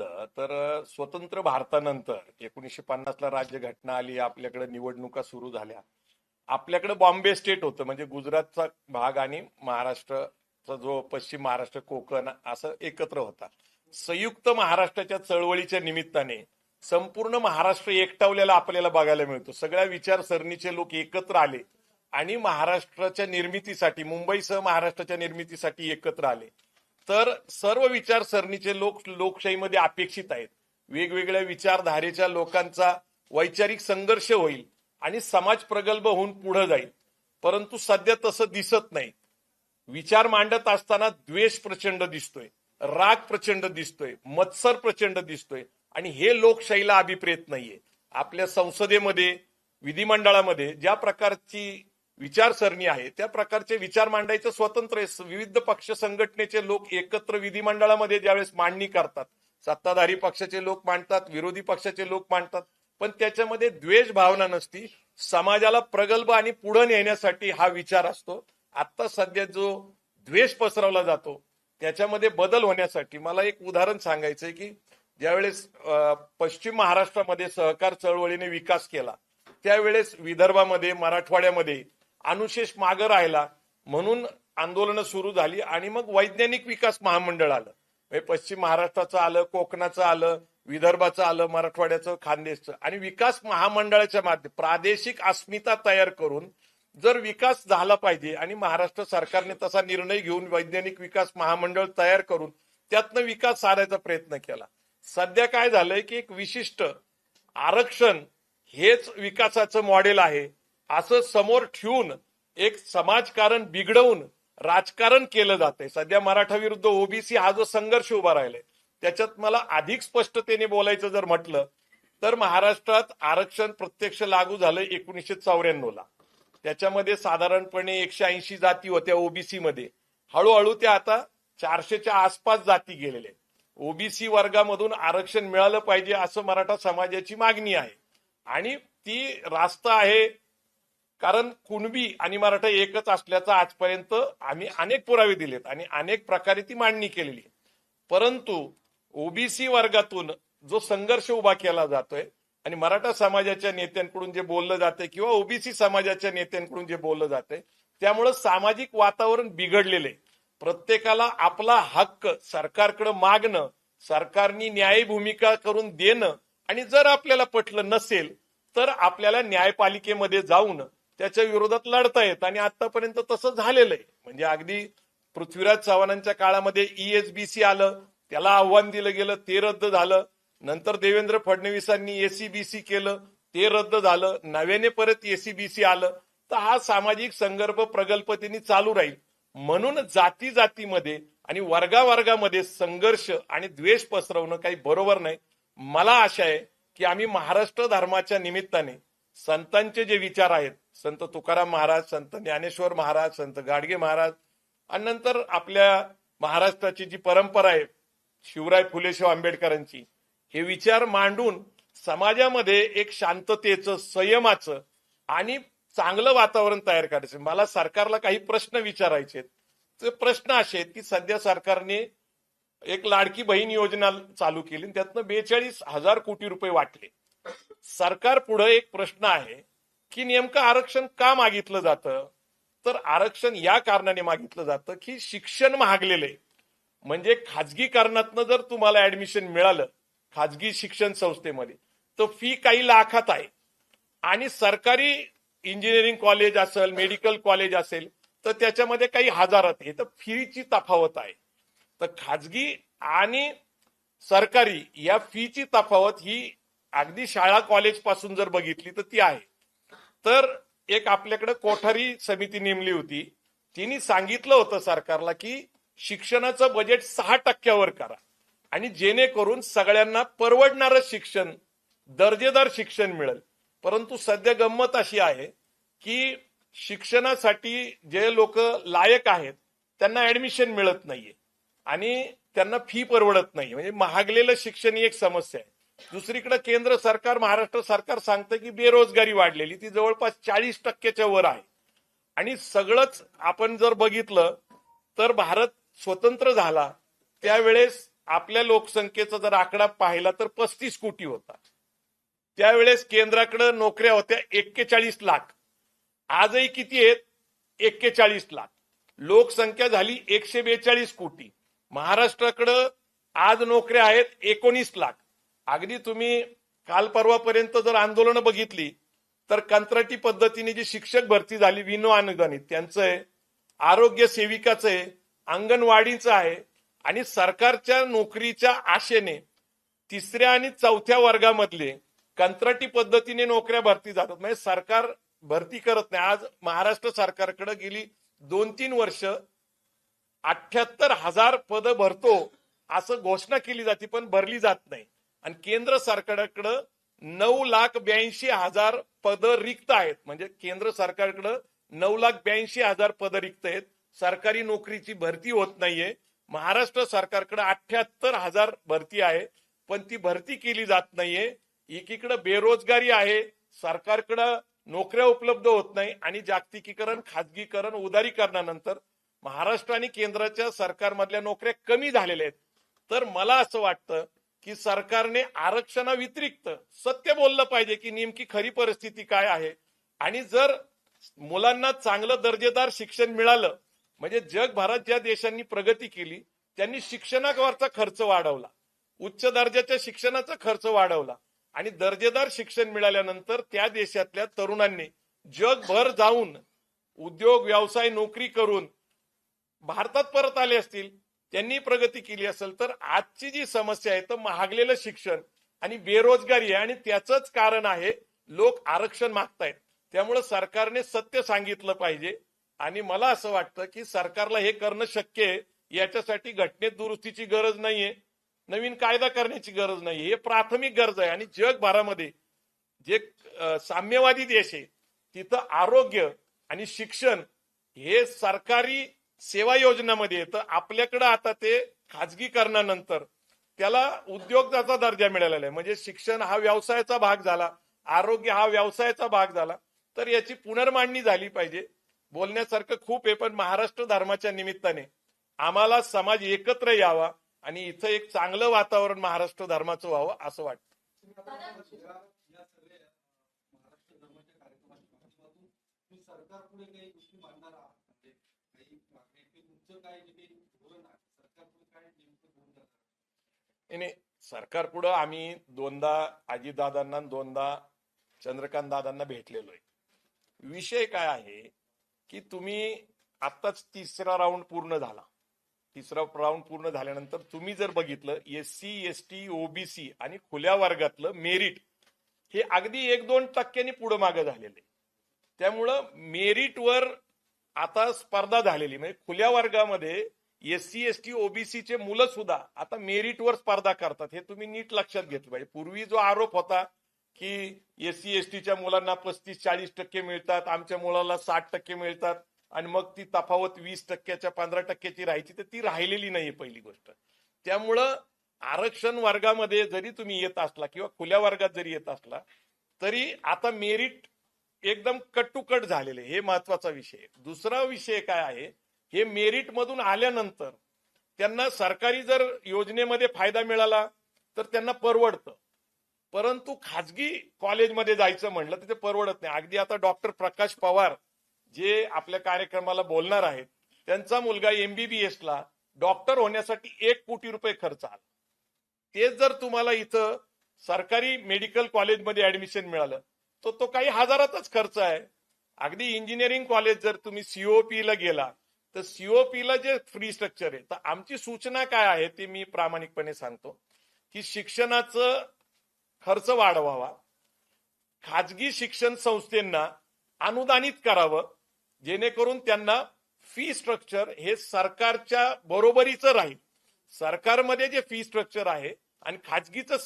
बघितलं तर स्वतंत्र भारतानंतर एकोणीसशे पन्नासला राज्यघटना आली आपल्याकडे निवडणुका सुरू झाल्या. आपल्याकडे बॉम्बे स्टेट होतं म्हणजे गुजरातचा भाग आणि महाराष्ट्रचा जो पश्चिम महाराष्ट्र कोकण असं एकत्र होता. संयुक्त महाराष्ट्राच्या चळवळीच्या निमित्ताने संपूर्ण महाराष्ट्र एकटावलेला आपल्याला बघायला मिळतो. सगळ्या विचारसरणीचे लोक एकत्र आले आणि महाराष्ट्राच्या निर्मितीसाठी मुंबईसह महाराष्ट्राच्या निर्मितीसाठी एकत्र आले. तर सर्व विचारसरणीचे लोक लोकशाहीमध्ये अपेक्षित आहेत. वेगवेगळ्या विचारधारेच्या लोकांचा वैचारिक संघर्ष होईल आणि समाज प्रगल्भ होऊन पुढे जाईल. परंतु सध्या तसं दिसत नाही. विचार मांडत असताना द्वेष प्रचंड दिसतोय राग प्रचंड दिसतोय मत्सर प्रचंड दिसतोय आणि हे लोकशाहीला अभिप्रेत नाहीये. आपल्या संसदेमध्ये विधिमंडळामध्ये ज्या प्रकारची विचारसरणी आहे. त्या प्रकारचे विचार मांडायचं स्वतंत्र आहे. विविध पक्ष संघटनेचे लोक एकत्र विधिमंडळामध्ये ज्यावेळेस मांडणी करतात. सत्ताधारी पक्षाचे लोक मांडतात विरोधी पक्षाचे लोक मांडतात. पण त्याच्यामध्ये द्वेष भावना नसती. समाजाला प्रगल्भ आणि पुढे नेण्यासाठी हा विचार असतो. आता सध्या जो द्वेष पसरवला जातो त्याच्यामध्ये बदल होण्यासाठी मला एक उदाहरण सांगायचंय की ज्यावेळेस पश्चिम महाराष्ट्रामध्ये सहकार चळवळीने विकास केला त्यावेळेस विदर्भामध्ये मराठवाड्यामध्ये अनुशेष मागं राहिला. म्हणून आंदोलनं सुरू झाली आणि मग वैज्ञानिक विकास महामंडळ आलं. म्हणजे पश्चिम महाराष्ट्राचं आलं कोकणाचं आलं विदर्भाचं आलं मराठवाड्याचं खानदेशचं. आणि विकास महामंडळाच्या माध्यम प्रादेशिक अस्मिता तयार करून जर विकास झाला पाहिजे आणि महाराष्ट्र सरकारने तसा निर्णय घेऊन वैज्ञानिक विकास महामंडळ तयार करून त्यातनं विकास साधायचा प्रयत्न केला. सध्या काय झालंय की एक विशिष्ट आरक्षण हेच विकासाचं मॉडेल आहे. असं समोर ठेवून एक समाजकारण बिघडवून राजकारण केलं जातंय. सध्या मराठा विरुद्ध ओबीसी हा जो संघर्ष उभा राहिलाय त्याच्यात मला अधिक स्पष्टतेने बोलायचं जर म्हटलं तर महाराष्ट्रात आरक्षण प्रत्यक्ष लागू झालं एकोणीसशे चौऱ्याण्णव ला त्याच्यामध्ये साधारणपणे एकशे ऐंशी जाती होत्या ओबीसी मध्ये हळूहळू त्या आता चारशेच्या आसपास जाती गेलेल्या ओबीसी वर्गामधून आरक्षण मिळालं पाहिजे असं मराठा समाजाची मागणी आहे. आणि ती रास्ता आहे कारण कुणबी आणि मराठा एकच असल्याचा आजपर्यंत आम्ही अनेक पुरावे दिलेत आणि अनेक प्रकारे ती मांडणी केलेली. परंतु ओबीसी वर्गातून जो संघर्ष उभा केला जातोय आणि मराठा समाजाच्या नेत्यांकडून जे बोललं जाते किंवा ओबीसी समाजाच्या नेत्यांकडून जे बोललं जाते त्यामुळं सामाजिक वातावरण बिघडलेले प्रत्येकाला आपला हक्क सरकारकडे मागणं सरकारनी न्यायी भूमिका करून देणं आणि जर आपल्याला पटलं नसेल तर आपल्याला न्यायपालिकेमध्ये जाऊन त्याच्या विरोधात लढता येत आणि आतापर्यंत तसं झालेलं आहे. म्हणजे अगदी पृथ्वीराज चव्हाणांच्या काळामध्ये ईएसबीसी आलं त्याला आव्हान दिलं गेलं ते रद्द झालं. नंतर देवेंद्र फडणवीसांनी एसीबीसी केलं ते रद्द झालं. नव्याने परत एसीबीसी आलं. तर हा सामाजिक संदर्भ प्रगल्भतेने चालू राहील. म्हणून जाती जातीमध्ये आणि वर्गावर्गामध्ये संघर्ष आणि द्वेष पसरवणं काही बरोबर नाही. मला आशा आहे की आम्ही महाराष्ट्र धर्माच्या निमित्ताने संतांचे जे विचार आहेत संत तुकाराम महाराज संत ज्ञानेश्वर महाराज संत गाडगे महाराज आणि नंतर आपल्या महाराष्ट्राची जी परंपरा आहे शिवराय फुलेशाह आंबेडकरांची हे विचार मांडून समाजामध्ये एक शांततेचं संयमाचं आणि चांगलं वातावरण तयार करायचं. मला सरकारला काही प्रश्न विचारायचे ते प्रश्न असे आहेत की सध्या सरकारने एक लाडकी बहीण योजना चालू केली आणि त्यातनं बेचाळीस हजार कोटी रुपये वाटले. सरकार पुढे एक प्रश्न आहे की नेमकं आरक्षण का मागितलं जातं? तर आरक्षण या कारणाने मागितलं जातं की शिक्षण महागलेलं आहे. म्हणजे खाजगीकरणातनं जर तुम्हाला ऍडमिशन मिळालं खाजगी शिक्षण संस्थेमध्ये तर फी काही लाखात आहे. आणि सरकारी इंजिनिअरिंग कॉलेज असेल मेडिकल कॉलेज असेल तर त्याच्यामध्ये काही हजारात आहे. तर फीची तफावत आहे. तर खाजगी आणि सरकारी या फीची तफावत ही अगदी शाळा कॉलेजपासून जर बघितली तर ती आहे. तर एक आपल्याकडे कोठारी समिती नेमली होती. तिने सांगितलं होतं सरकारला की शिक्षणाचं बजेट सहा टक्क्यावर करा. आणि जेणेकरून सगळ्यांना परवडणारं शिक्षण दर्जेदार शिक्षण मिळेल. परंतु सध्या गंमत अशी आहे की शिक्षणासाठी जे लोक लायक आहेत त्यांना ऍडमिशन मिळत नाहीये. आणि त्यांना फी परवडत नाही म्हणजे महागलेलं शिक्षण ही एक समस्या आहे. दुसरीकडे केंद्र सरकार महाराष्ट्र सरकार सांगतं की बेरोजगारी वाढलेली ती जवळपास चाळीस टक्क्याच्या वर आहे. आणि सगळंच आपण जर बघितलं तर भारत स्वतंत्र झाला त्यावेळेस आपल्या लोकसंख्येचा जर आकडा पाहिला तर पस्तीस कोटी होता. त्यावेळेस केंद्राकडे नोकऱ्या होत्या एक्केचाळीस लाख. आजही किती आहेत? एक्केचाळीस लाख. लोकसंख्या झाली एकशे बेचाळीस कोटी. महाराष्ट्राकडं आज नोकऱ्या आहेत एकोणीस लाख. अगदी तुम्ही काल परवापर्यंत जर आंदोलनं बघितली तर कंत्राटी पद्धतीने जी शिक्षक भरती झाली विनो अनुदानित त्यांचं आहे आरोग्य सेविकाचं आहे अंगणवाडीचं आहे आणि सरकारच्या नोकरीच्या आशेने तिसऱ्या आणि चौथ्या वर्गामधले कंत्राटी पद्धतीने नोकऱ्या भरती जातात. म्हणजे सरकार भरती करत नाही. आज महाराष्ट्र सरकारकडे गेली दोन तीन वर्ष अठ्याहत्तर हजार पद भरतो असं घोषणा केली जाते पण भरली जात नाही. आणि केंद्र सरकारकडं नऊ लाख ब्याऐंशी हजार पद रिक्त आहेत. म्हणजे केंद्र सरकारकडं नऊ लाख ब्याऐंशी हजार पद रिक्त आहेत. सरकारी नोकरीची भरती होत नाहीये. महाराष्ट्र सरकारकडे अठ्याहत्तर हजार भरती आहे. पण ती भरती केली जात नाहीये. एकीकडे बेरोजगारी आहे. सरकारकडं नोकऱ्या उपलब्ध होत नाही. आणि जागतिकीकरण खाजगीकरण उदारीकरणानंतर महाराष्ट्र आणि केंद्राच्या सरकारमधल्या नोकऱ्या कमी झालेल्या आहेत. तर मला असं वाटतं की सरकारने आरक्षणाव्यतिरिक्त सत्य बोललं पाहिजे की नेमकी खरी परिस्थिती काय आहे. आणि जर मुलांना चांगलं दर्जेदार शिक्षण मिळालं म्हणजे जगभरात ज्या देशांनी प्रगती केली त्यांनी शिक्षणावरचा खर्च वाढवला. उच्च दर्जाच्या शिक्षणाचा खर्च वाढवला. आणि दर्जेदार शिक्षण मिळाल्यानंतर त्या देशातल्या तरुणांनी जगभर जाऊन उद्योग व्यवसाय नोकरी करून भारतात परत आले असतील त्यांनी प्रगती केली असेल तर आजची जी समस्या आहे तर महागलेलं शिक्षण आणि बेरोजगारी आहे आणि त्याचंच कारण आहे लोक आरक्षण मागतायत. त्यामुळे सरकारने सत्य सांगितलं पाहिजे आणि मला असं वाटतं की सरकारला हे करणं शक्य आहे. याच्यासाठी घटनेत दुरुस्तीची गरज नाहीये नवीन कायदा करण्याची गरज नाही हे प्राथमिक गरज आहे आणि जगभरामध्ये जे साम्यवादी देश आहे तिथं आरोग्य आणि शिक्षण हे सरकारी सेवा योजनामध्ये येतं. आपल्याकडं आता ते खाजगीकरणानंतर त्याला उद्योगाचा दर्जा मिळालेला आहे. म्हणजे शिक्षण हा व्यवसायाचा भाग झाला आरोग्य हा व्यवसायाचा भाग झाला तर याची पुनर्मांडणी झाली पाहिजे. बोलण्यासारखं खूप आहे पण महाराष्ट्र धर्माच्या निमित्ताने आम्हाला समाज एकत्र यावा आणि इथं एक चांगलं वातावरण महाराष्ट्र धर्माचं व्हावं असं वाटतं. सरकार नाही, सरकार पुढं आम्ही दोनदा अजितदादांना दोनदा चंद्रकांत दादांना भेटलेलो आहे. विषय काय आहे की तुम्ही आत्ताच तिसरा राऊंड पूर्ण झाला. तिसरा राऊंड पूर्ण झाल्यानंतर तुम्ही जर बघितलं S C S T OBC आणि खुल्या वर्गातलं मेरिट हे अगदी एक दोन टक्क्यांनी पुढे मागं झालेलं आहे. त्यामुळं मेरिटवर आता स्पर्धा झालेली म्हणजे खुल्या वर्गामध्ये एस सी एस टी ओबीसीचे मुलं सुद्धा आता मेरिटवर स्पर्धा करतात. हे तुम्ही नीट लक्षात घेतलं पाहिजे. पूर्वी जो आरोप होता की एस सी एस टीच्या मुलांना पस्तीस चाळीस टक्के मिळतात आमच्या मुलाला साठ टक्के मिळतात आणि मग ती तफावत वीस टक्क्याच्या पंधरा टक्क्याची राहायची तर ती राहिलेली नाहीये पहिली गोष्ट. त्यामुळं आरक्षण वर्गामध्ये जरी तुम्ही येत असला किंवा खुल्या वर्गात जरी येत असला तरी आता मेरिट एकदम कट टू कट झालेले. हे महत्त्वाचा विषय. दुसरा विषय काय आहे? हे मेरिट मधून आल्यानंतर त्यांना सरकारी जर योजनेमध्ये फायदा मिळाला तर त्यांना परवडतं. परंतु खाजगी कॉलेजमध्ये जायचं म्हणलं तर ते परवडत नाही. अगदी आता डॉक्टर प्रकाश पवार जे आपल्या कार्यक्रमाला बोलणार आहेत त्यांचा मुलगा एमबीबीएस ला डॉक्टर होण्यासाठी एक कोटी रुपये खर्च आला. तेच जर तुम्हाला इथं सरकारी मेडिकल कॉलेजमध्ये ऍडमिशन मिळालं तो तो काही हजारातच खर्च आहे. अगदी इंजिनिअरिंग कॉलेज जर तुम्ही सीओपी ला गेला तर सीओपी ला जे फ्री स्ट्रक्चर आहे तर आमची सूचना काय आहे ते मी प्रामाणिकपणे सांगतो. की शिक्षणाचं खर्च वाढवावा. खाजगी शिक्षण संस्थेंना अनुदानित करावं जेणेकरून त्यांना फी स्ट्रक्चर हे सरकारच्या बरोबरीचं राहील. सरकारमध्ये जे फी स्ट्रक्चर आहे आणि खाजगीचं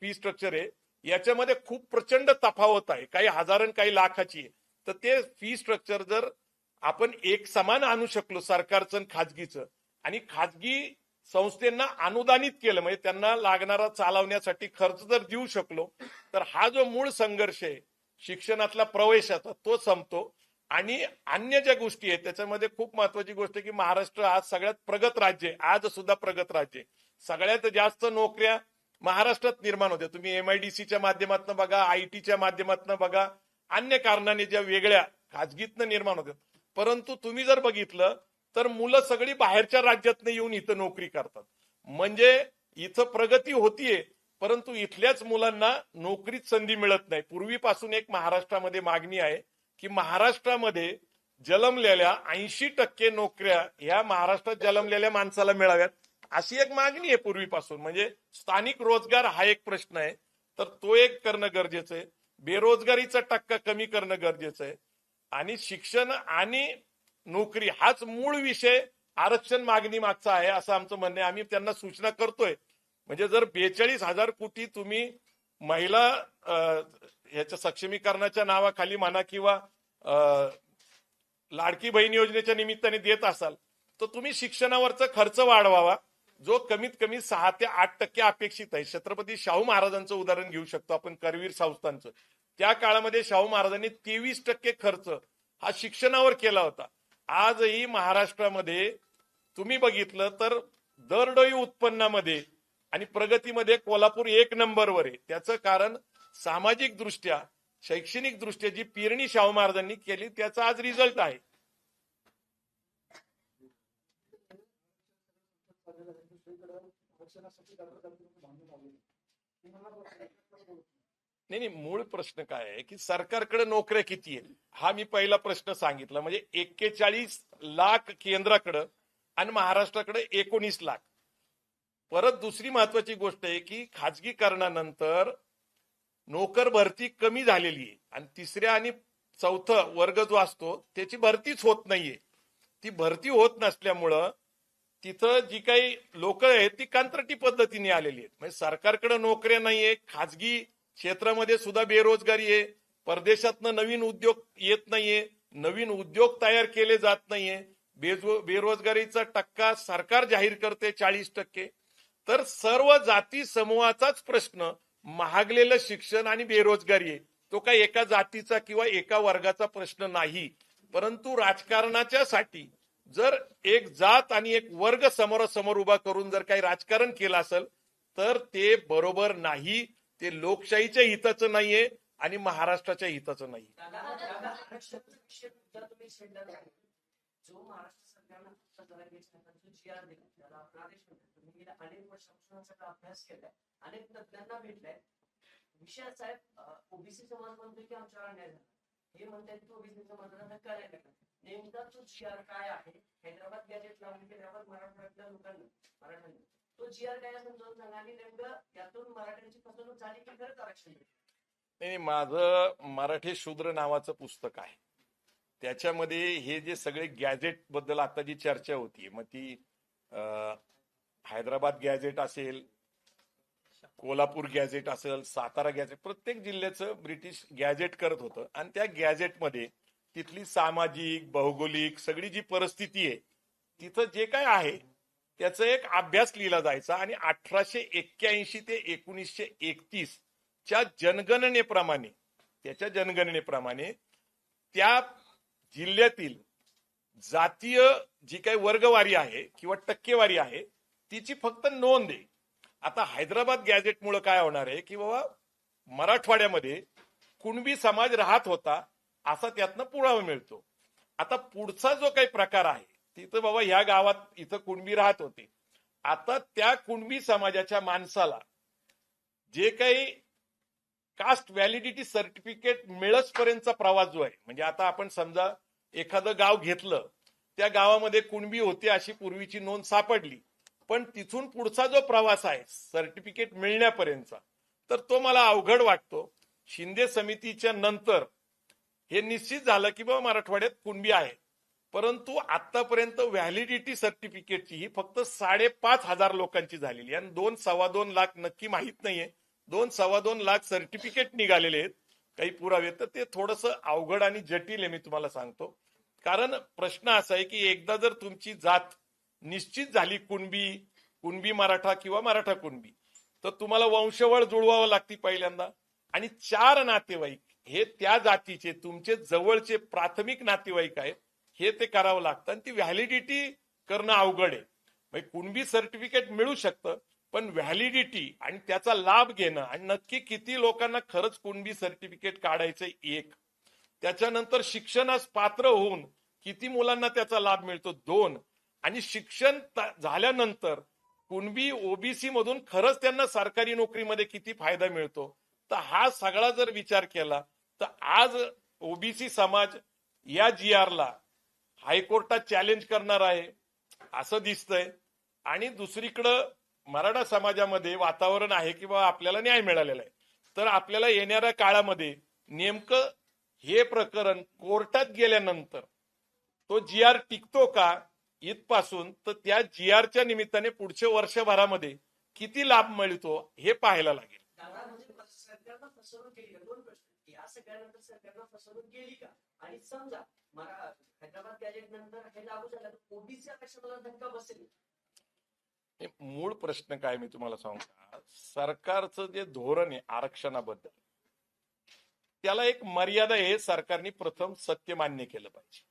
फी स्ट्रक्चर आहे याच्यामध्ये खूप प्रचंड तफावत आहे. काही हजार काही लाखाची आहे. तर ते फी स्ट्रक्चर जर आपण एक समान आणू शकलो सरकारचं आणि खाजगीचं आणि खाजगी संस्थेंना अनुदानित केलं म्हणजे त्यांना लागणारा चालवण्यासाठी खर्च जर देऊ शकलो तर हा जो मूळ संघर्ष आहे शिक्षणातला प्रवेशाचा तो संपतो. आणि अन्य ज्या गोष्टी आहेत त्याच्यामध्ये खूप महत्वाची गोष्ट की महाराष्ट्र आज सगळ्यात प्रगत राज्य आहे. आज सुद्धा प्रगत राज्य आहे. सगळ्यात जास्त नोकऱ्या महाराष्ट्रात निर्माण होत्या तुम्ही एमआयडीसीच्या माध्यमातून बघा आयटीच्या माध्यमातून बघा अन्य कारणाने ज्या वेगळ्या खाजगीतनं निर्माण होत्या परंतु तुम्ही जर बघितलं तर मुलं सगळी बाहेरच्या राज्यातनं येऊन इथं नोकरी करतात. म्हणजे इथं प्रगती होतीये परंतु इथल्याच मुलांना नोकरीत संधी मिळत नाही. पूर्वीपासून एक महाराष्ट्रामध्ये मागणी आहे की महाराष्ट्रामध्ये जन्मलेल्या ऐंशी टक्के नोकऱ्या ह्या महाराष्ट्रात जन्मलेल्या माणसाला मिळाव्यात. अशी एक मागणी आहे पूर्वीपासून. म्हणजे स्थानिक रोजगार हा एक प्रश्न आहे. तर तो एक करणं गरजेचं आहे. बेरोजगारीचा टक्का कमी करणं गरजेचं आहे. आणि शिक्षण आणि नोकरी हाच मूळ विषय आरक्षण मागणी मागचा आहे असं आमचं म्हणणं आहे. आम्ही त्यांना सूचना करतोय. म्हणजे जर बेचाळीस हजार कोटी तुम्ही महिला याच्या सक्षमीकरणाच्या नावाखाली म्हणा किंवा अं, लाडकी बहीण योजनेच्या निमित्ताने देत असाल तर तुम्ही शिक्षणावरचा खर्च वाढवावा. जो कमीत कमी सहा ते आठ टक्के अपेक्षित आहे. छत्रपती शाहू महाराजांचं उदाहरण घेऊ शकतो आपण करवीर संस्थांचं. त्या काळामध्ये शाहू महाराजांनी तेवीस टक्के खर्च हा शिक्षणावर केला होता. आजही महाराष्ट्रामध्ये तुम्ही बघितलं तर दरडोई उत्पन्नामध्ये आणि प्रगतीमध्ये कोल्हापूर एक नंबरवर आहे. त्याचं कारण सामाजिक दृष्ट्या शैक्षणिक दृष्ट्या जी पेरणी शाहू महाराजांनी केली त्याचा आज रिझल्ट आहे. नाही नाही मूळ प्रश्न काय आहे की सरकारकडे नोकऱ्या किती आहेत? हा मी पहिला प्रश्न सांगितला. म्हणजे एक्केचाळीस लाख केंद्राकडं आणि महाराष्ट्राकडे एकोणीस लाख. परत दुसरी महत्वाची गोष्ट आहे की खाजगीकरणानंतर नोकर भरती कमी झालेली आहे. आणि तिसऱ्या आणि चौथं वर्ग जो असतो त्याची भरतीच होत नाहीये. ती भरती होत नसल्यामुळं तिथं जी काही लोक आहेत ती कंत्राटी पद्धतीने आलेली आहेत. म्हणजे सरकारकडे नोकऱ्या नाहीये खाजगी क्षेत्रामध्ये सुद्धा बेरोजगारी आहे परदेशातनं नवीन उद्योग येत नाहीये नवीन उद्योग तयार केले जात नाहीये बेजो बेरोजगारीचा टक्का सरकार जाहीर करते चाळीस टक्के. तर सर्व जाती समूहाचाच प्रश्न महागलेलं शिक्षण आणि बेरोजगारी आहे तो काही एका जातीचा किंवा एका वर्गाचा प्रश्न नाही. परंतु राजकारणाच्या साठी जर एक जात आणि एक वर्ग समोरासमोर उभा करून जर काही राजकारण केलं असेल तर ते बरोबर नाही ते लोकशाहीच्या हिताचं नाहीये आणि महाराष्ट्राच्या हिताचं नाही विषय अनेक तज्ञांना भेटलाय विषय असा आहे ओबीसी समाज म्हणतोय की आमच्यावर अन्याय झाला हे म्हणतात की ओबीसी समाजाला धक्का नाही नेमका तो जी आर काय आहे? हैदराबाद गॅजेट लावून हैदराबाद मराठवाड्यातल्या लोकांना मराठ्यांना. तो जी आर काय समजावून सांगा आणि नेमकं त्यातून मराठ्यांची फसवणूक झाली की खरंच आरक्षण नाही माझं मराठी शूद्र नावाचं पुस्तक आहे. त्याच्यामध्ये हे जे सगळे गॅजेटबद्दल आता जी चर्चा होती मग ती हैदराबाद गॅजेट असेल कोल्हापूर गॅजेट असेल सातारा गॅजेट प्रत्येक जिल्ह्याचं ब्रिटिश गॅजेट करत होतं. आणि त्या गॅजेटमध्ये तिथली सामाजिक भौगोलिक सगळी जी परिस्थिती आहे तिथं जे काय आहे त्याचा एक अभ्यास लिहिला जायचा आणि अठराशे एक्क्याऐंशी ते एकोणीसशे एकतीस च्या जनगणनेप्रमाणे त्याच्या जनगणनेप्रमाणे त्या जिल्ह्यातील जातीय जी काही वर्गवारी आहे किंवा टक्केवारी आहे तिची फक्त नोंद आहे. आता हैदराबाद गॅझेटमुळे काय होणार आहे की बाबा मराठवाड्यामध्ये कुणबी समाज राहत होता असा त्यातनं पुरावा मिळतो. आता पुढचा जो काही प्रकार आहे तिथं बाबा ह्या गावात इथं कुणबी राहत होते. आता त्या कुणबी समाजाच्या माणसाला जे काही कास्ट व्हॅलिडिटी सर्टिफिकेट मिळसपर्यंतचा प्रवास जो आहे म्हणजे आता आपण समजा एखादं गाव घेतलं त्या गावामध्ये कुणबी होते अशी पूर्वीची नोंद सापडली पण तिथून पुढचा जो प्रवास आहे सर्टिफिकेट मिळण्यापर्यंतचा तर तो मला अवघड वाटतो. शिंदे समितीच्या नंतर हे निश्चित झालं की बाबा मराठवाड्यात कुणबी आहे. परंतु आतापर्यंत व्हॅलिडिटी सर्टिफिकेटची ही फक्त साडेपाच हजार लोकांची झालेली आहे. आणि दोन सव्वा दोन लाख नक्की माहीत नाहीये. दोन सव्वा दोन लाख सर्टिफिकेट निघालेले आहेत. काही पुरावे तर ते थोडस अवघड आणि जटिल आहे मी तुम्हाला सांगतो. कारण प्रश्न असा आहे की एकदा जर तुमची जात निश्चित झाली कुणबी कुणबी मराठा किंवा मराठा कुणबी तर तुम्हाला वंशवळ जुळवावं लागते पहिल्यांदा. आणि चार नातेवाईक हे त्या जातीचे तुमचे जवळचे प्राथमिक नातेवाईक आहेत हे ते करावं लागतं आणि ती व्हॅलिडिटी करणं अवघड आहे. म्हणजे कुणबी सर्टिफिकेट मिळू शकतं पण व्हॅलिडिटी आणि त्याचा लाभ घेणं आणि नक्की किती लोकांना खरंच कुणबी सर्टिफिकेट काढायचं एक. त्याच्यानंतर शिक्षणास पात्र होऊन किती मुलांना त्याचा लाभ मिळतो? दोन. आणि शिक्षण झाल्यानंतर कुणबी ओबीसी मधून खरंच त्यांना सरकारी नोकरीमध्ये किती फायदा मिळतो? तर हा सगळा जर विचार केला तर आज ओबीसी समाज या जी ला हायकोर्टात चॅलेंज करणार आहे असं दिसतंय. आणि दुसरीकडं मराठा समाजामध्ये वातावरण आहे की बाबा आपल्याला न्याय मिळालेला आहे. तर आपल्याला येणाऱ्या काळामध्ये नेमकं हे प्रकरण कोर्टात गेल्यानंतर तो जी आर टिकतो का इथपासून तर त्या जी आरच्या निमित्ताने पुढच्या वर्षभरामध्ये किती लाभ मिळतो हे पाहायला लागेल. सगळ्यानंतर सरकारनं फसवणूक केली का? आणि समजा मला हैदराबाद गॅजेट नंतर हे लागू झालं तर ओबीसी आरक्षणाला धक्का बसेल. मूळ प्रश्न काय मी तुम्हाला सांगू सरकारचं जे धोरण आहे आरक्षणाबद्दल त्याला एक मर्यादा आहे सरकारने प्रथम सत्य मान्य केलं पाहिजे.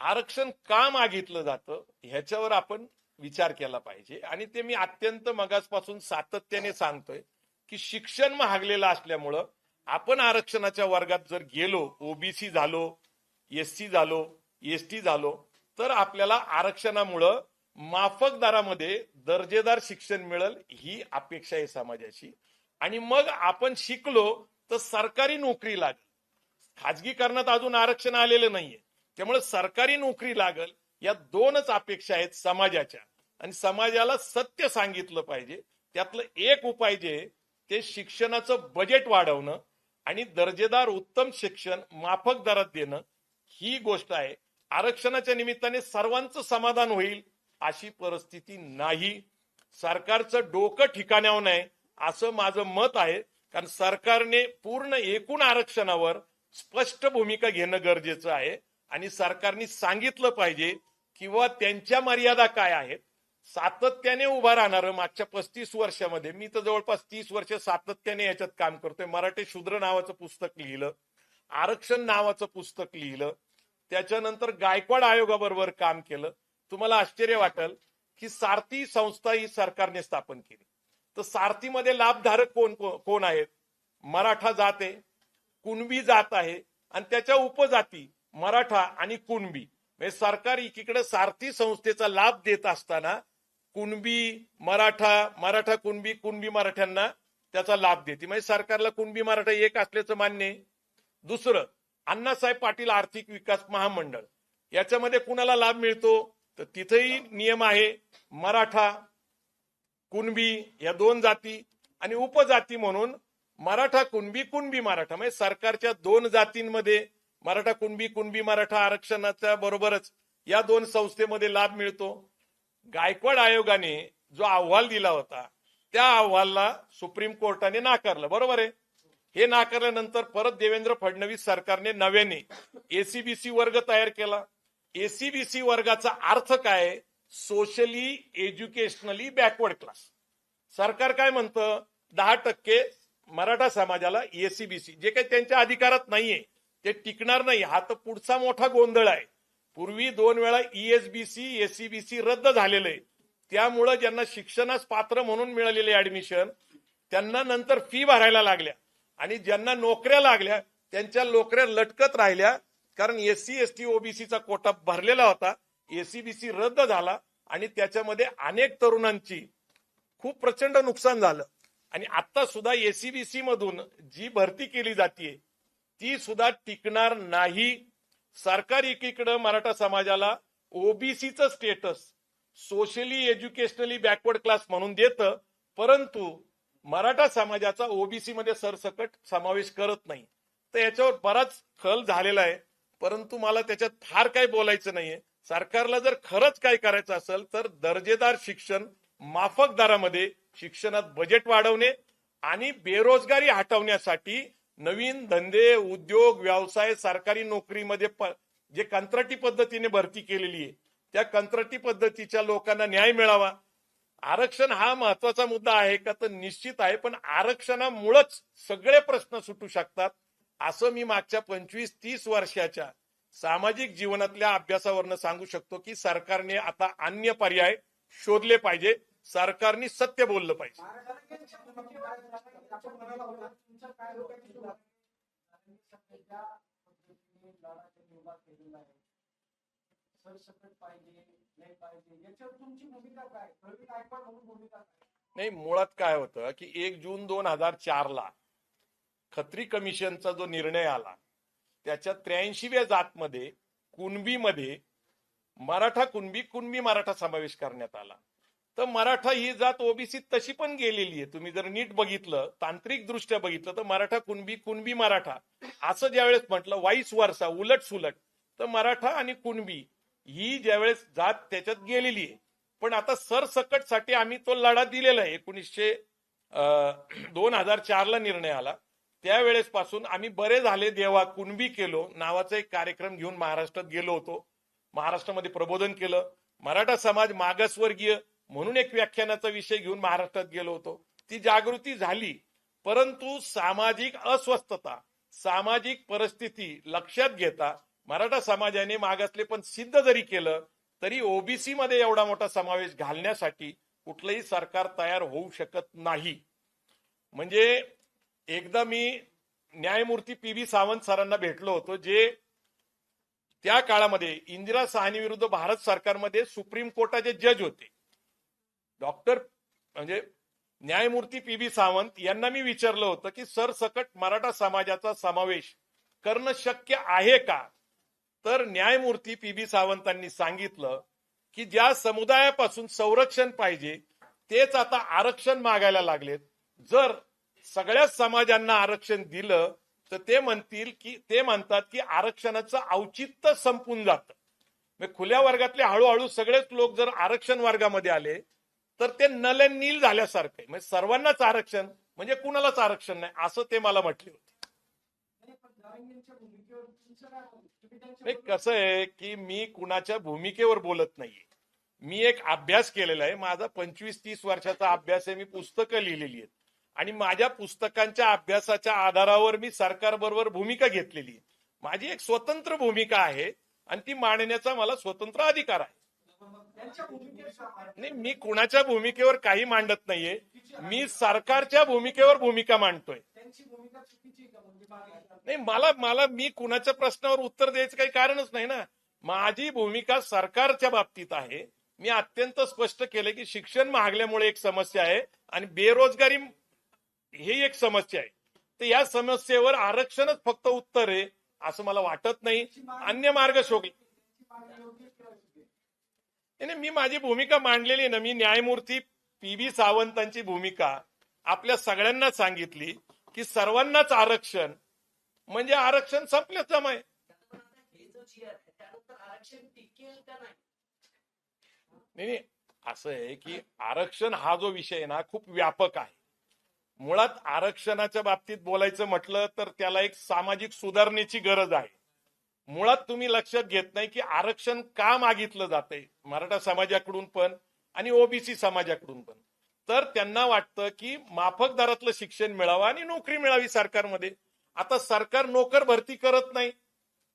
आरक्षण का मागितलं जातं ह्याच्यावर आपण विचार केला पाहिजे. आणि ते मी अत्यंत मगासपासून सातत्याने सांगतोय की शिक्षण महागलेलं असल्यामुळं आपण आरक्षणाच्या वर्गात जर गेलो ओबीसी झालो एससी झालो एसटी झालो तर आपल्याला आरक्षणामुळं माफक दरामध्ये दर्जेदार शिक्षण मिळेल ही अपेक्षा आहे समाजाची. आणि मग आपण शिकलो तर सरकारी नोकरी लागेल. खाजगीकरणात अजून आरक्षण आलेलं नाहीये. त्यामुळे सरकारी नोकरी लागल या दोनच अपेक्षा आहेत समाजाच्या. आणि समाजाला सत्य सांगितलं पाहिजे. त्यातलं एक उपाय जे ते शिक्षणाचं बजेट वाढवणं आणि दर्जेदार उत्तम शिक्षण माफक दरात देणं ही गोष्ट आहे. आरक्षणाच्या निमित्ताने सर्वांचं समाधान होईल अशी परिस्थिती नाही. सरकारचं डोकं ठिकाण्यावर नाही असं माझं मत आहे. कारण सरकारने पूर्ण एकूण आरक्षणावर स्पष्ट भूमिका घेणं गरजेचं आहे. आणि सरकारने सांगितलं पाहिजे किंवा त्यांच्या मर्यादा काय आहेत सातत्याने उभा राहणार मागच्या पस्तीस वर्षामध्ये. मी तर जवळपास तीस वर्ष सातत्याने याच्यात काम करतोय. मराठी शूद्र नावाचं पुस्तक लिहिलं. आरक्षण नावाचं पुस्तक लिहिलं. त्याच्यानंतर गायकवाड आयोगाबरोबर काम केलं. तुम्हाला आश्चर्य वाटेल की सारथी संस्था ही सरकारने स्थापन केली. तर सारथीमध्ये लाभधारक कोण कोण कोण आहेत? मराठा जात आहे कुणबी जात आहे आणि त्याच्या उपजाती मराठा आणि कुणबी. म्हणजे सरकार एकीकडे सारथी संस्थेचा लाभ देत असताना कुणबी मराठा मराठा कुणबी कुणबी मराठ्यांना त्याचा लाभ देते. म्हणजे सरकारला कुणबी मराठा एक असल्याचं मान्य आहे. दुसरं अण्णासाहेब पाटील आर्थिक विकास महामंडळ. याच्यामध्ये कुणाला लाभ मिळतो? तर तिथेही नियम आहे मराठा कुणबी या दोन जाती आणि उपजाती म्हणून मराठा कुणबी कुणबी मराठा. म्हणजे सरकारच्या दोन जातींमध्ये मराठा कुणबी कुणबी मराठा आरक्षणाच्या बरोबरच या दोन संस्थेमध्ये लाभ मिळतो. गायकवाड आयोगाने जो अहवाल दिला होता त्या अहवालला सुप्रीम कोर्टाने नाकारलं. बरोबर आहे? हे नाकारल्यानंतर परत देवेंद्र फडणवीस सरकारने नव्याने एसीबीसी वर्ग तयार केला. एसीबीसी वर्गाचा अर्थ काय? सोशली एज्युकेशनली बॅकवर्ड क्लास सरकार काय म्हणतं? दहा टक्के मराठा समाजाला एसीबीसी जे काही त्यांच्या अधिकारात नाहीये ते टिकणार नाही. हा तर पुढचा मोठा गोंधळ आहे. पूर्वी दोन वेळा ईएसबीसी एसीबीसी रद्द झालेलं. आहे त्यामुळं ज्यांना शिक्षणास पात्र म्हणून मिळालेले ऍडमिशन त्यांना नंतर फी भरायला लागल्या. आणि ज्यांना नोकऱ्या लागल्या त्यांच्या नोकऱ्या लटकत राहिल्या. कारण एससी एसटी ओबीसीचा कोटा भरलेला होता. एसीबीसी रद्द झाला आणि त्याच्यामध्ये अनेक तरुणांची खूप प्रचंड नुकसान झालं. आणि आता सुद्धा एसीबीसी मधून जी भरती केली जाते ती सुद्धा टिकणार नाही. सरकार एकीकडं मराठा समाजाला ओबीसीचं status socially educationally backward class म्हणून देतं परंतु मराठा समाजाचा ओबीसी मध्ये सरसकट समावेश करत नाही. तर याच्यावर बराच खल झालेला आहे. परंतु मला त्याच्यात फार काही बोलायचं नाहीये. सरकारला जर खरंच काय करायचं असेल तर दर्जेदार शिक्षण माफक दरामध्ये शिक्षणात बजेट वाढवणे आणि बेरोजगारी हटवण्यासाठी नवीन धंदे उद्योग व्यवसाय सरकारी नोकरीमध्ये जे कंत्राटी पद्धतीने भरती केलेली आहे त्या कंत्राटी पद्धतीच्या लोकांना न्याय मिळावा. आरक्षण हा महत्त्वाचा मुद्दा आहे का? तर निश्चित आहे पण आरक्षणामुळेच सगळे प्रश्न सुटू शकतात असं मी मागच्या पंचवीस तीस वर्षाच्या सामाजिक जीवनातल्या अभ्यासावरनं सांगू शकतो की सरकारने आता अन्य पर्याय शोधले पाहिजे. सरकारने सत्य बोललं पाहिजे. नाही नाही मुळात काय होतं की एक जून दोन हजार चार ला खत्री कमिशनचा जो निर्णय आला त्याच्या त्र्याऐंशीव्या जातमध्ये कुणबीमध्ये मराठा कुणबी कुणबी मराठा समावेश करण्यात आला. तर मराठा ही जात ओबीसी तशी पण गेलेली आहे. तुम्ही जर नीट बघितलं तांत्रिक दृष्ट्या बघितलं तर मराठा कुणबी कुणबी मराठा. असं ज्यावेळेस म्हटलं वाईस वर्षा उलट सुलट तर मराठा आणि कुणबी ही ज्यावेळेस जात त्याच्यात गेलेली आहे. पण आता सरसकटसाठी आम्ही तो लढा दिलेला आहे. एकोणीसशे दोन हजार चारला निर्णय आला. त्यावेळेस पासून आम्ही बरे झाले देवा कुणबी केलो. नावाचा एक कार्यक्रम घेऊन महाराष्ट्रात गेलो होतो. महाराष्ट्रामध्ये प्रबोधन केलं. मराठा समाज मागासवर्गीय म्हणून एक व्याख्यानाचा विषय घेऊन महाराष्ट्रात गेलो होतो. ती जागृती झाली परंतु सामाजिक अस्वस्थता सामाजिक परिस्थिती लक्षात घेता मराठा समाजाने मागासले पण सिद्ध जरी केलं तरी ओबीसी मध्ये एवढा मोठा समावेश घालण्यासाठी कुठलंही सरकार तयार होऊ शकत नाही. म्हणजे एकदा मी न्यायमूर्ती पी व्ही सावंत सरांना भेटलो होतो जे त्या काळामध्ये इंदिरा साहनी विरुद्ध भारत सरकारमध्ये सुप्रीम कोर्टाचे जज होते. डॉक्टर म्हणजे न्यायमूर्ती पी बी सावंत यांना मी विचारलं होतं की सरसकट मराठा समाजाचा समावेश करणं शक्य आहे का? तर न्यायमूर्ती पी बी सावंतांनी सांगितलं की ज्या समुदायापासून संरक्षण पाहिजे तेच आता आरक्षण मागायला लागलेत. जर सगळ्याच समाजांना आरक्षण दिलं तर ते म्हणतील की ते म्हणतात की आरक्षणाचं औचित्य संपून जातं. म्हणजे खुल्या वर्गातले हळूहळू सगळेच लोक जर आरक्षण वर्गामध्ये आले तर ते नल नील झाल्यासारखं आहे. म्हणजे सर्वांनाच आरक्षण म्हणजे कुणालाच आरक्षण नाही असं ते मला म्हटले होते. कसं आहे की मी कुणाच्या भूमिकेवर बोलत नाहीये. मी एक अभ्यास केलेला आहे. माझा पंचवीस तीस वर्षाचा अभ्यास आहे. मी पुस्तकं लिहिलेली आहेत. आणि माझ्या पुस्तकांच्या अभ्यासाच्या आधारावर मी सरकार बरोबर भूमिका घेतलेली आहे. माझी एक स्वतंत्र भूमिका आहे आणि ती मांडण्याचा मला स्वतंत्र अधिकार आहे त्यांच्या भूमिकेवर का मांडता? नाही मी कुणाच्या भूमिकेवर काही मांडत नाहीये. मी सरकारच्या भूमिकेवर भूमिका मांडतोय. म्हणजे? नाही मला मला मी कुणाच्या प्रश्नावर उत्तर द्यायचं काही कारणच नाही ना. माझी भूमिका सरकारच्या बाबतीत आहे. मी अत्यंत स्पष्ट केलं की शिक्षण महागल्यामुळे एक समस्या आहे आणि बेरोजगारी ही एक समस्या आहे. तर या समस्येवर आरक्षणच फक्त उत्तर आहे असं मला वाटत नाही. अन्य मार्ग शोधले त्यांची मागणी योग्य आहे किंवा चुकी आहे? नाही, मी माझी भूमिका मांडलेली ना. मी न्यायमूर्ती पी व्ही सावंतांची भूमिका आपल्या सगळ्यांना सांगितली की सर्वांनाच आरक्षण म्हणजे आरक्षण संपलं जमा आहे नाही नाही, असं आहे की आरक्षण हा जो विषय आहे ना खूप व्यापक आहे. मुळात आरक्षणाच्या बाबतीत बोलायचं म्हटलं तर त्याला एक सामाजिक सुधारणेची गरज आहे. मुळात तुम्ही लक्षात घेत नाही की आरक्षण का मागितलं जातंय? मराठा समाजाकडून पण आणि ओबीसी समाजाकडून पण. तर त्यांना वाटतं की माफक दरातलं शिक्षण मिळावं आणि नोकरी मिळावी सरकारमध्ये. आता सरकार नोकर भरती करत नाही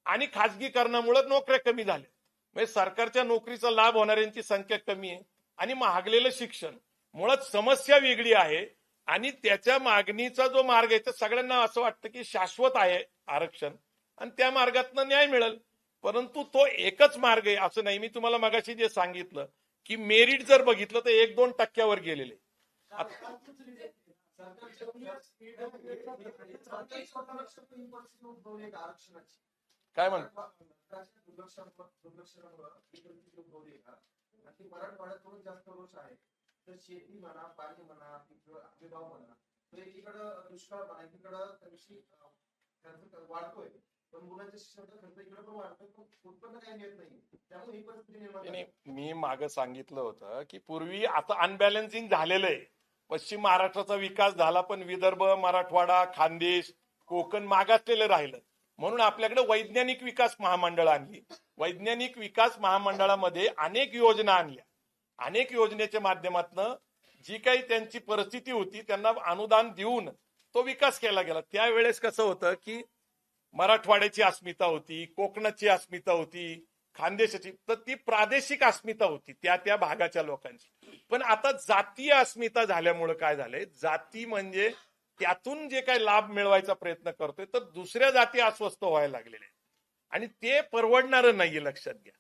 आणि खाजगीकरणामुळे नोकऱ्या कमी झाल्या. म्हणजे सरकारच्या नोकरीचा लाभ होणाऱ्यांची संख्या कमी आहे आणि महागलेलं शिक्षण. मुळात समस्या वेगळी आहे आणि त्याच्या मागणीचा जो मार्ग आहे तर सगळ्यांना असं वाटतं की शाश्वत आहे आरक्षण. आणि त्या मार्गातनं न्याय मिळेल. परंतु तो एकच मार्ग आहे. असं नाही. मी तुम्हाला मगाशी जे सांगितलं की मेरिट जर बघितलं तर एक दोन टक्क्यावर गेलेले. काय म्हणतो दुष्काळ वाढतोय पण मुलांच्या शिक्षणाचा खर्च इकडे पण वाढतोय पण उत्पन्न काही मिळत नाही. त्यामुळे ही परिस्थिती निर्माण नाही, झाली. नाही, मी माग सांगितलं होतं की पूर्वी आता अनबॅलन्सिंग झालेलं आहे. पश्चिम महाराष्ट्राचा विकास झाला पण विदर्भ मराठवाडा खानदेश कोकण मागासलेलं राहिलं. म्हणून आपल्याकडे वैज्ञानिक विकास महामंडळ आणली. वैज्ञानिक विकास महामंडळामध्ये अनेक योजना आणल्या. अनेक योजनेच्या माध्यमातून जी काही त्यांची परिस्थिती होती त्यांना अनुदान देऊन तो विकास केला गेला. त्यावेळेस कसं होतं की मराठवाड्याची अस्मिता होती कोकणाची अस्मिता होती खानदेशाची तर ती प्रादेशिक अस्मिता होती त्या त्या भागाच्या लोकांची. पण आता जातीय अस्मिता झाल्यामुळे काय झालंय? जाती म्हणजे त्यातून जे काही लाभ मिळवायचा प्रयत्न करतोय तर दुसऱ्या जाती अस्वस्थ व्हायला लागलेल्या आहेत. आणि ते परवडणारं नाहीये लक्षात घ्या.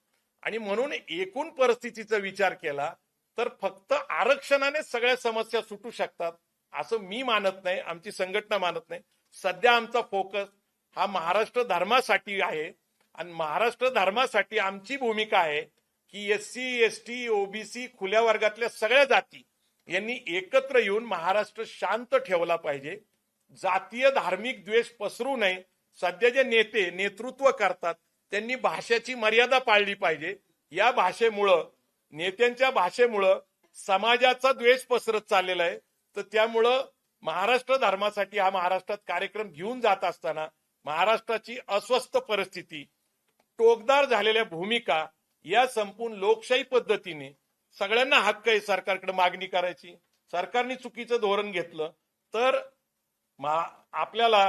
आणि म्हणून एकूण परिस्थितीचा विचार केला तर फक्त आरक्षणाने सगळ्या समस्या सुटू शकतात असं मी मानत नाही आमची संघटना मानत नाही. सध्या आमचा फोकस हा महाराष्ट्र धर्मासाठी आहे. आणि महाराष्ट्र धर्मासाठी आमची भूमिका आहे की S C S T OBC खुल्या वर्गातल्या सगळ्या जाती यांनी एकत्र येऊन महाराष्ट्र शांत ठेवला पाहिजे. जातीय धार्मिक द्वेष पसरू नये. सध्या जे नेते नेतृत्व करतात त्यांनी भाषेची मर्यादा पाळली पाहिजे. या भाषेमुळं नेत्यांच्या भाषेमुळं समाजाचा द्वेष पसरत चाललेला आहे. तर त्यामुळं महाराष्ट्र धर्मासाठी हा महाराष्ट्रात कार्यक्रम घेऊन जात असताना महाराष्ट्राची अस्वस्थ परिस्थिती टोकदार झालेल्या भूमिका या संपूर्ण लोकशाही पद्धतीने सगळ्यांना हक्क आहे सरकारकडे मागणी करायची. सरकारने चुकीचं धोरण घेतलं तर आपल्याला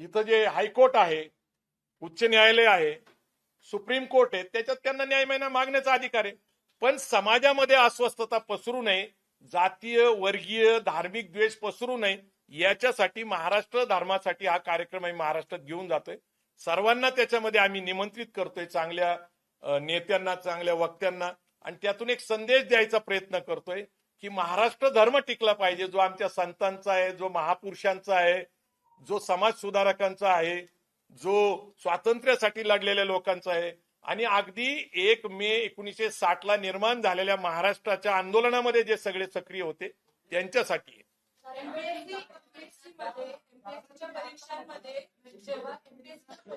इथं जे हायकोर्ट आहे उच्च न्यायालय आहे सुप्रीम कोर्ट आहे त्याच्यात त्यांना न्याय महिना मागण्याचा अधिकार आहे. पण समाजामध्ये अस्वस्थता पसरू नये जातीय वर्गीय धार्मिक द्वेष पसरू नये याच्यासाठी महाराष्ट्र धर्मासाठी हा कार्यक्रम आम्ही महाराष्ट्रात घेऊन जातोय. सर्वांना त्याच्यामध्ये आम्ही निमंत्रित करतोय चांगल्या नेत्यांना चांगल्या वक्त्यांना. आणि त्यातून एक संदेश द्यायचा प्रयत्न करतोय की महाराष्ट्र धर्म टिकला पाहिजे. जो आमच्या संतांचा आहे जो महापुरुषांचा आहे जो समाज सुधारकांचा आहे जो स्वातंत्र्यासाठी लढलेल्या लोकांचा आहे. आणि अगदी एक मे एकोणीसशे साठ ला निर्माण झालेल्या महाराष्ट्राच्या आंदोलनामध्ये जे सगळे सक्रिय होते त्यांच्यासाठी. आहे. एमपीएससी एमपीएससी मध्ये एमपीएससीच्या परीक्षांमध्ये जेव्हा एमपीएससी